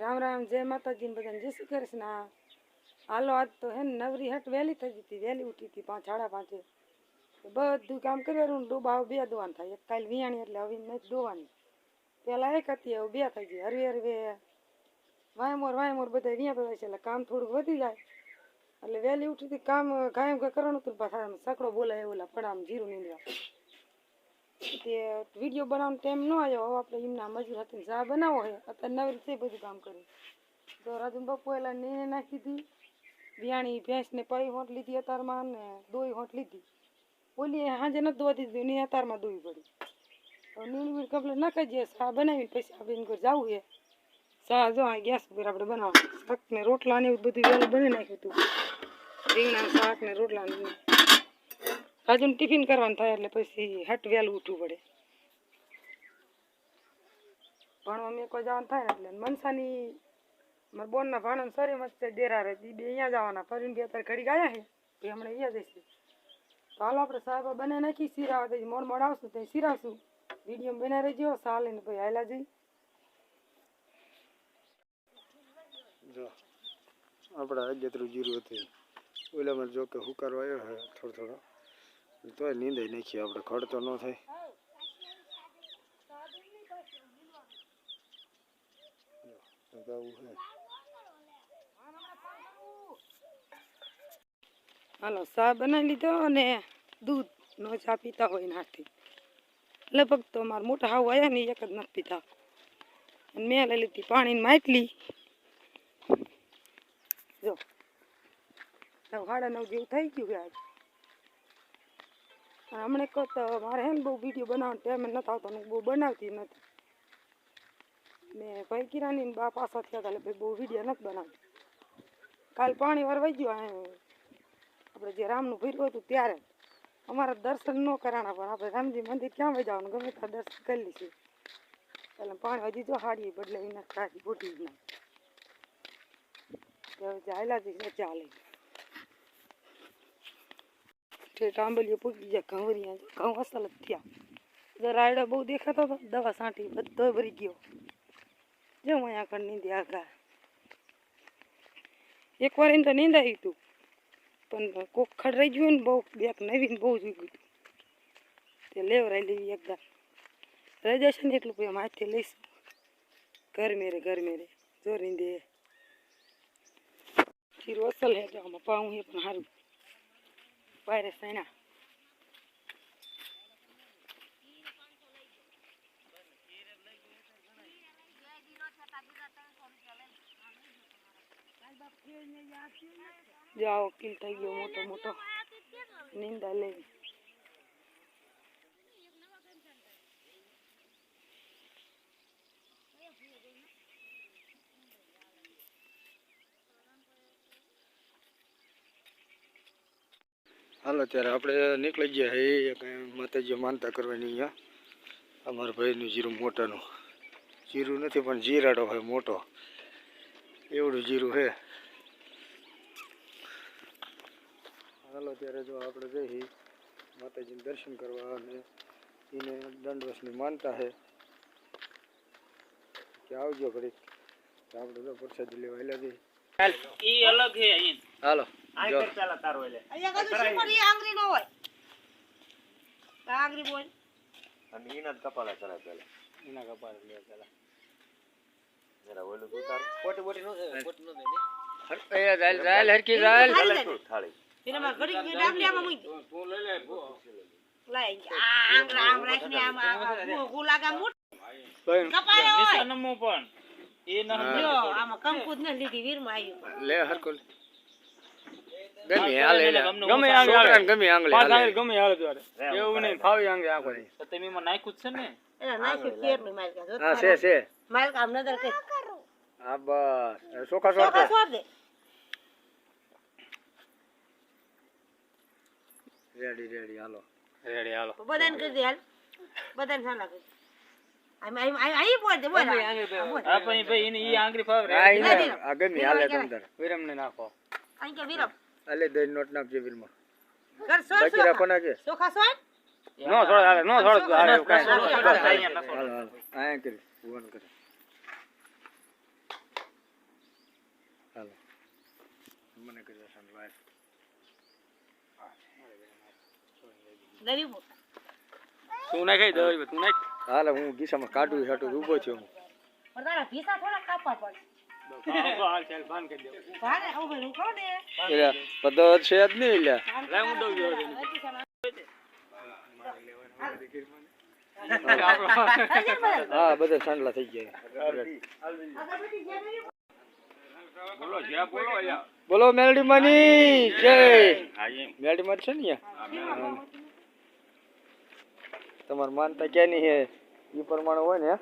રામ રામ, જય માતાજીને બધાને. જય શ્રી કૃષ્ણ. હાલો, આજ તો હે નવરી હટ વહેલી થઈ હતી, વહેલી ઉઠી હતી પાંચ, સાડા પાંચે. બધું કામ કર્યું ડોબા બે દોવાનું થાય. એક કાલ વિયાણી, એટલે હવે નથી દોવાની. પહેલાં એક હતી, હવે બે થઈ ગઈ. હરવે હરવે. વાયમોર વાયમોર બધા વિયા બધા છે, એટલે કામ થોડુંક વધી જાય. એટલે વહેલી ઉઠી હતી, કામ, કાયમ કરવાનું હતું પાછા સકડો બોલાય ઓલા પડામ જીરું નીંદવા. તે વીડિયો બનાવવાનો ટાઈમ ન આવ્યો, હવે આપણે એમના મજૂર હતી જા બનાવો હોય અત્યારે નવરી રીતે બધું કામ કર્યું તો રાજુ બાપુ એલા નીને નાખી હતી બિયાણી ભેંસને પઈ હોંટ લીધી અતારમાં ને દોઈ હોંટ લીધી. ઓલી સાંજે નથી દોવા દીધી ને અતારમાં દોઈ પડી. હવે નીણ બીણ કમ્પ્લેટ નાખી દઈએ સા બનાવીને પછી આપણે ઘર જવું છે સા જો આ ગેસ ઉપર આપણે બનાવવાનું. શાક ને રોટલા ને એવું બધું વહેલું બની નાખ્યું હતું. રીંગણા શાક ને રોટલા ને રાજુને ટિફિન કરવાનું થાય એટલે પછી હટ વહેલું ઉઠવું પડે ભણવા મેં કોઈ જવાનું થાય ને એટલે મનસાની મારા બોનના ભાણન સરી મસ્ત ડેરા રહે એ બે અહીંયા જવાના ફરીને બે અત્યારે ઘડી ગયા છે તો હમણાં અહીંયા જઈશું તો હાલો આપણે સાહેબ બને નાખી સિરાવા દઈએ મોડ મોડ આવશું તો સિરાવશું વીડિયો બના રહેજો સા લઈને પછી હાલા જઈ જો આપણા અજેતરું જીરું હતું ઓલામાં જો કે હુકારો આવ્યો છે થોડો થોડો તોય નીંદાઈ નાખીએ આપણે ખડ તો ન થાય તો હાલો ચા બનાવી લીધો અને દૂધ નો ચા પીતા હોય નાખતી લગભગ તો મારા મોટા હાવ આવ્યા ને એક જ નથી પીતા અને મેં લઈ લીધી પાણીની માટલી જો સાડા નવ જેવું થઈ ગયું આજ હમણાં કહો તો મારે એમ બહુ વીડિયો બનાવવાનો ટાઈમ નથી આવતો હું બહુ બનાવતી નથી મેં ભાઈ કિરાની ને બા પાછા થયા એટલે ભાઈ બહુ વીડિયો નથી બનાવતી. કાલ પાણી વરવાઈ ગયું આપણે જે રામનું ભર્યું હતું ત્યારે. અમારા દર્શન ન કરાણા, પણ આપણે રામજી મંદિર ક્યાં વહી જવાનું? ગમે ત્યાં દર્શન કરી લઈશું. એટલે પાણી હજી જો હાડી બદલાવી ના. કાઢી બોટી ના ચાલે. ઠેઠ આંબલીઓ પૂકી ગયા ઘઉંરિયા ઘઉં અસલ જ થયા જો રાયડો બહુ દેખાતો હતો દવા છાંટી બધો ભરી ગયો જો અહીંયા આગળ નીંદી આગા એકવાર એને તો નીંદાયું હતું પણ કોક ખડ રહી ગયું ને બહુ બેક નવીન બહુ જ ઉગ્યું હતું તે લેવરાઈ લેવી એકદમ રહી જશે ને એટલું પછી હાથથી લઈશું ઘર મેરે ઘર મેરે જોરી દે ખીરું અસલ હે તો આમાં પાઉં હે પણ સારું પાયરે સૈના જાઓ કિલ થઈ ગયો મોટો મોટો નિંદા લેવી હાલો ત્યારે આપણે નીકળી ગયા હે કંઈ માતાજી માનતા કરવાની અહીંયા. અમારા ભાઈનું જીરું મોટાનું. જીરું નથી પણ જીરાડો હોય મોટો. એવડું જીરું છે હાલો ત્યારે જો આપણે જઈ માતાજીને દર્શન કરવા અને એને દંડવસની માનતા છે કે આવજો ઘડીક. આપણે તો પ્રસાદી લેવા હાલો. આ કર ચાલા તારો એટલે. અહીંયા કદું ઈ આંગળી નો હોય. તો બોલ. અને ઈના કપાળા ચડાય પેલા એના કપાળ લે પેલા જરા ઓલું ઉતાર પોટી પોટી નો પોટી નો દે એ જાલ જાલ હરકી જાલ થાળી. પેલા ઘડી ઘડી ડાબલિયામાં મૂકી દે. લાય આ આંગળા આમ રાખીને આમ આમ ગુ લાગા મુઠ કપાયો હોય. નમો પણ. એ ન જો આમાં કંકુદ ને લીધી વીરમાં આવ્યું. લે હરકો લે. ગમે હાલે લે ગમે આંગે છોકરાને ગમે આંગલે હાલે. ગમે હાલે દ્વારે એવું નહીં ફાવી આંગે આખો તો તમે એમાં નાખ્યું જ છે ને? એના નાખ્યું કેરનું માલ કા હા છે છે. માલ કામ નજર કે હા બસ. ચોખા છોડ ચોખા દે. છોડ દે. રેડી રેડી હાલો. રેડી હાલો. બધાને કરી દે હાલ. બધાને સાલા કરી આમ આમ અહીં બોલ. દે બોલ. આ પછી ભાઈ એને ઈ આંગળી ફાવે હા રે ઈને આ ગમે હાલે તમતાર વિરમ ને નાખો. અહીં કે વીરમ. હાલે દઈ નોટ નાખજે વીરમાં. કર સોળ બાકી રાખો ચોખા કે ચોખા સોળ નો છોડ આલે નો છોડ હાલે કાંઈ. આયા કરી ફોન કર. હાલો. મને કરી સન લાય ગરીબ તું નાખાઈ દઈ તું નાખ. હાલે હું ગીસામાં કાઢું છાટું ઊભો છું હું. પણ તારા પીસા થોડા કાપવા પડે હાલ ચાલ બાન કરી દે ભાને ઉભે હું કહું ને એટલે પદ્ધત છે જ નહીં એટલે લે હું દઉં છું હા બધા સાંડલા થઈ ગયા બોલો જ્યાં બોલો અહીંયા બોલો મેલડી માની જય હા એમ મેલડી માં છે ને અહીંયા? તમારે માનતા ક્યાં ની હે એ પ્રમાણે હોય ને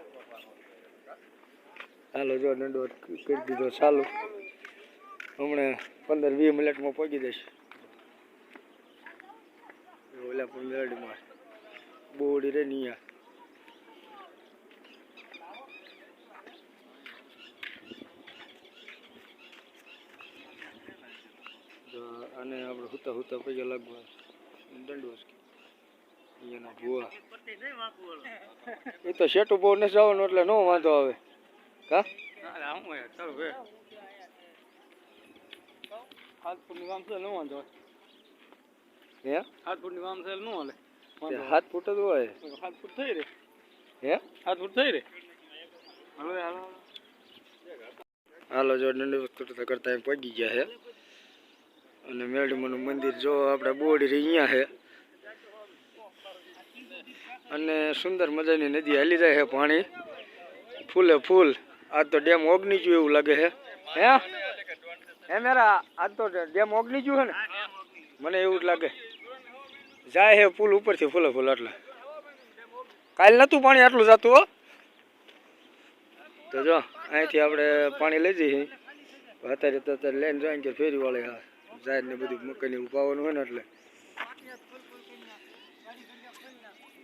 હાલો, જો દંડો કરી દીધો, ચાલુ. હમણાં પંદર વીસ મિનિટમાં પહોંચી દઈશ ઓલા પણ મેલડીમાં બોડી રે નિયા. અને આપણે હુતા હુતા પૈયા લાગવા દંડો ભૂવા. એ તો શેટું બહુ નથી જવાનું એટલે નો વાંધો આવે. કા હાથ છે ન છે ન હાલે ફૂટ જ હોય. હાથ ફૂટ થઈ રે હે? હાથ ફૂટ થઈ રે હાલો હાલો જો દંડવત કરતા એમ પગી ગયા હે. અને મેળીમાનું મંદિર જો આપણે બોડી અહીંયા હે. અને સુંદર મજાની નદી હાલી જાય છે પાણી. ફૂલે ફૂલ. આજ તો ડેમ ઓગની ગયું એવું લાગે છે હે? હે મેરા આજ તો ડેમ ઓગની ગયું હે ને? મને એવું જ લાગે. જાય હે પુલ ઉપરથી ફૂલો ફૂલ એટલે. કાલ નતું પાણી આટલું જતું, હો? તો જો, અહીંથી આપણે પાણી લઈ જઈએ. અત્યારે તો અત્યારે લઈને જાય કે ફેરી વાળે હા જાય ને બધું મકાઈ ઉપાવવાનું હોય ને એટલે.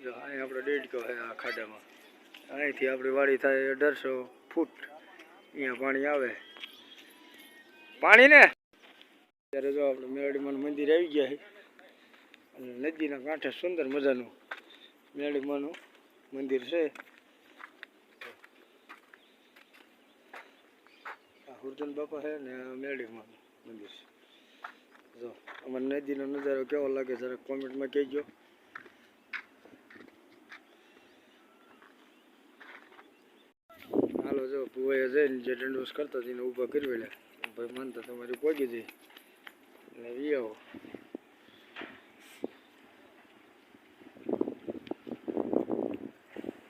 જો, અહીં આપણે દેડકો હે આ ખાડામાં. અહીંથી આપણી વાડી થાય અઢારસો ફૂટ અહીંયા પાણી આવે. પાણી ને ત્યારે જો આપણે મેરડીમાનું મંદિર આવી ગયા છે. અને નદીના કાંઠે સુંદર મજાનું મેરડીમાનું મંદિર છે. હુરજન બાપા છે ને મેળીમાં મંદિર છે. જો અમારે નદીનો નજારો કેવો લાગે જરા કોમેન્ટમાં કહેજો. હાલો જો ભુવાએ જઈને જે દંડોસ કરતા હતા એને ઊભા કરી વેલા ભાઈ માનતા તમારી પહોંચી જઈ એટલે વી આવો.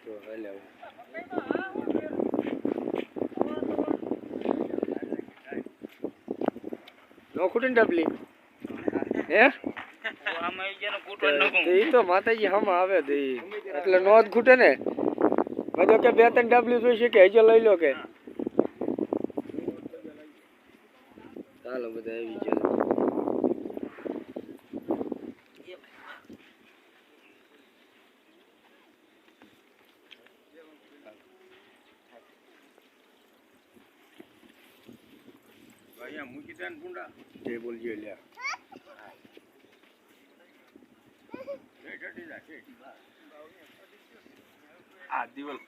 તો હાલે આવો. નો ખૂટીને ડબલી હે? તે ઈ તો માતાજી હમ આવે તે ઈ. એટલે નો જ ખૂટે ને? બધો કે બે ત્રણ ડબલી જોઈ છે કે હજો લઈ લો કે. ચાલો બધા આવી ચાલો અહીંયા મૂકી દે ને ભૂંડા બોલજો લ્યા આ દિવાલ.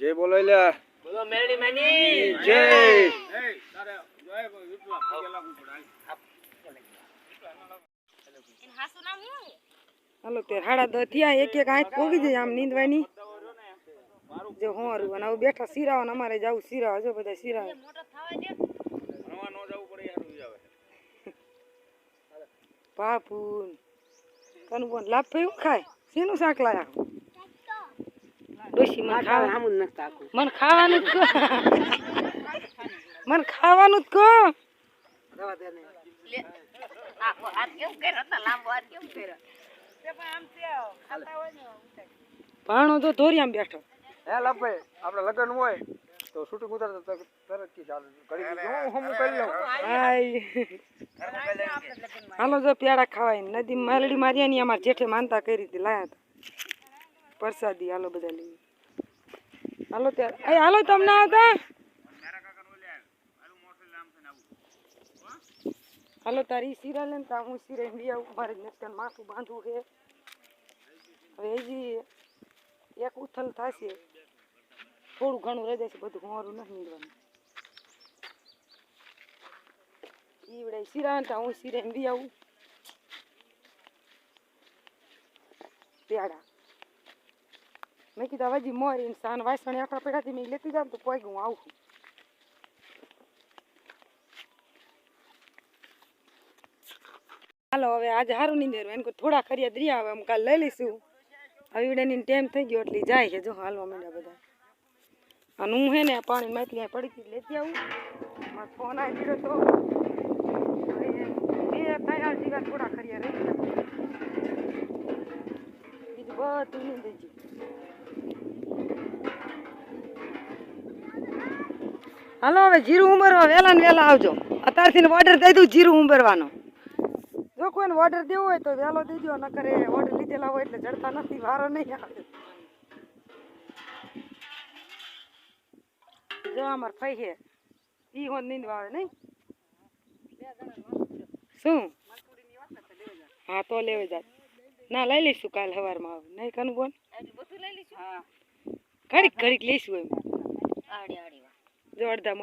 જય બોલો લ્યા બોલો મેરડી માની. જય. હાસુ નામ હું હાલો તે હાડા થયા એક એક આંખ પોગી જાય આમ નીંદવાની. જો હોરું અને હવે બેઠા સિરાવા ને અમારે જવું સિરાવા જો બધા સિરાવા મોટો થવા દે. ભણવા ન જવું પડે પાપુન કનું બોન લાભ થયું ખાય? શેનું શાક લાયા? મને મને ખાવાનું જ કહો. મને ખાવાનું જ કહો. આખો હાથ કેમ કર્યો તો? ધોરિયામાં બેઠો. હે લાભાઈ આપણે લગ્ન હોય. તો શૂટિંગ ઉતારતા તો તરત કી ચાલુ. ઘડી હું હું કરી લઉં. હાય હાલો જો પ્યાડા ખાવાય. નદી મેલડી માર્યાની અમારે જેઠે માનતા કરી હતી લાયા હતા પ્રસાદી હાલો બધા લઈ હાલો ત્યારે એ હાલો તમને આવતા? હાલો તારી સીરા લે તા હું સિરા લઈ આવું. મારે નેટકન માથું બાંધવું છે. હવે હજી એક ઉથલ થશે. થોડું ઘણું રહી જશે બધું મારું નથી નીકળવાનું ઈવડે સિરાંટા હું સિરે બી આવું. પ્યાડા. મેં કીધું જી મોરી સાન વાસણ આખા પેડાથી મેં લેતી જાઉં તો કોઈ હું આવું હાલો, હવે આજે સારું નહીં દેરું એને થોડા ખરિયા દરિયા હવે અમે કાલ લઈ લઈશું. હવે ઈવડેની ટાઈમ થઈ ગયો, એટલે જાય છે, જો હાલવા માંડ્યા બધા. અને હું હે ને આ પાણી માંથી પડી ગઈ લેતી આવું. મારો ફોન આવી ગયો તો. બે ત્રણ જીવા થોડા ખરિયા રહી ગયા. બીજું બધું નહીં થઈ હાલો, હવે જીરું ઉમરવા વહેલા ને વહેલા આવજો. અત્યારથી ઓર્ડર દઈ દઉં જીરું ઉમરવાનો. જો કોઈને ઓર્ડર દેવો હોય તો વહેલો દેજો, નકર એ ઓર્ડર લીધેલા હોય એટલે જડતા નથી, વારો નહીં આવે. જો અમાર ફઈ છે. ઈ હોત નીંદ વાવે નહીં શું? હા તો લેવે જાત ના લઈ લઈશું કાલ સવારમાં આવે. નહીં કનું બોલ? બધું લઈ લઈશું? હા. ઘડીક ઘડીક લઈશું એમ. આડી આડી જો અડધા